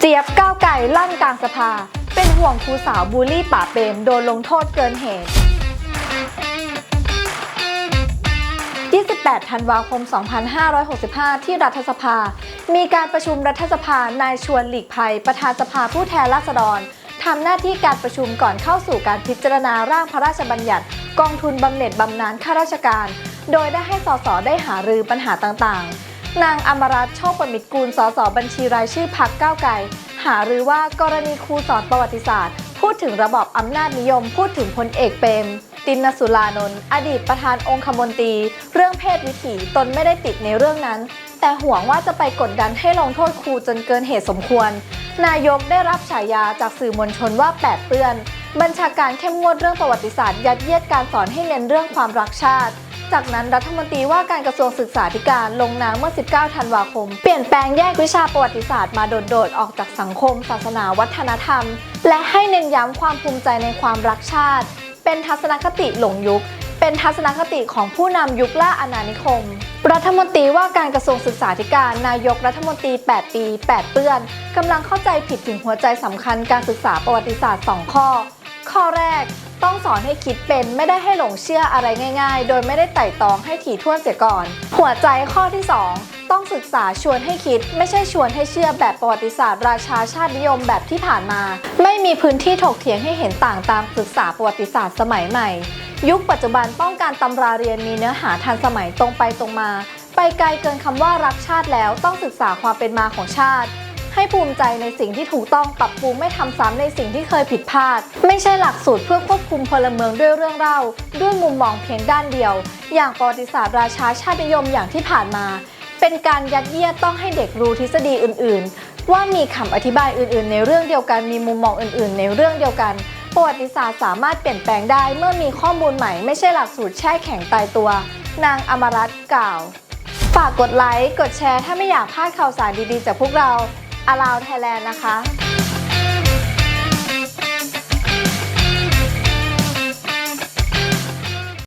เจี๊ยบก้าวไก่ลั่นกลางสภา เป็นห่วงครูสาวบูลลี่ป่าเปรมโดนลงโทษเกินเหตุ 28 ธันวาคม 2565 ที่รัฐสภา มีการประชุมรัฐสภานายชวนหลีกภัย ประธานสภาผู้แทนราษฎรทำหน้าที่การประชุมก่อนเข้าสู่การพิจารณาร่างพระราชบัญญัติ กองทุนบำเหน็จบำนาญข้าราชการ โดยได้ให้สสได้หารือปัญหาต่างๆ นางอมรัตน์โชคประมิตรกูล สสบัญชีรายชื่อพักก้าวไกล หารือว่ากรณีครูสอนประวัติศาสตร์ พูดถึงระบอบอำนาจนิยม พูดถึงพลเอกเปรม ตินสุรานนท์อดีตประธานองคมนตรี เรื่องเพศวิถีตนไม่ได้ติดในเรื่องนั้น แต่ห่วงว่าจะไปกดดันให้ลงโทษครูจนเกินเหตุสมควร นายกได้รับฉายาจากสื่อมวลชนว่าแปดเปื้อน บัญชาการเข้มงวดเรื่องประวัติศาสตร์ยัดเยียดการสอนให้เน้นเรื่องความรักชาติ จากนั้นรัฐมนตรีว่าการกระทรวงศึกษาธิการลงนามเมื่อ 19 ธันวาคม เปลี่ยนแปลงแยกวิชาประวัติศาสตร์มาโดดๆ ออกจากสังคม ศาสนาวัฒนธรรม และให้เน้นย้ำความภูมิใจในความรักชาติ เป็นทัศนคติหลงยุค เป็นทัศนคติของผู้นำยุคล่าอาณานิคม รัฐมนตรีว่าการกระทรวงศึกษาธิการ นายกรัฐมนตรี 8 ปี 8 เปื้อนกำลังเข้าใจผิดถึงหัวใจสำคัญการศึกษาประวัติศาสตร์ 2 ข้อ ข้อแรก ต้องสอนให้คิดเป็นไม่ได้ให้หลงเชื่ออะไรง่ายๆ โดยไม่ได้ไต่ตองให้ถี่ถ้วนเสียก่อน หัวใจข้อที่ 2 ต้องศึกษาชวนให้คิด ไม่ใช่ชวนให้เชื่อแบบประวัติศาสตร์ราชาชาตินิยมแบบที่ผ่านมา ไม่มีพื้นที่ถกเถียงให้เห็นต่างตามศึกษาประวัติศาสตร์สมัยใหม่ ยุคปัจจุบันต้องการตำราเรียนมีเนื้อหาทันสมัยตรงไปตรงมา ไปไกลเกินคำว่ารักชาติแล้วต้องศึกษาความเป็นมาของชาติ ให้ภูมิใจในสิ่งที่ถูกต้องปรับปรุงไม่ทำซ้ำในสิ่งที่เคยผิดพลาด ไม่ใช่หลักสูตรเพื่อควบคุมพลเมืองด้วยเรื่องเล่า ด้วยมุมมองเพียงด้านเดียว อย่างประวัติศาสตร์ราชาชาตินิยมอย่างที่ผ่านมา เป็นการยัดเยียดต้องให้เด็กรู้ทฤษฎีอื่น ๆ ว่ามีคำอธิบายอื่น ๆ ในเรื่องเดียวกันมีมุมมองอื่น ๆ ในเรื่องเดียวกันประวัติศาสตร์สามารถเปลี่ยนแปลงได้เมื่อมีข้อมูลใหม่ไม่ใช่หลักสูตรแช่แข็งตายตัว นางอมรัตน์กล่าว ฝากกดไลค์ กดแชร์ถ้าไม่อยากพลาดข่าวสารดีๆ จากพวกเรา อ l ลาวไทยแลนด์นะคะ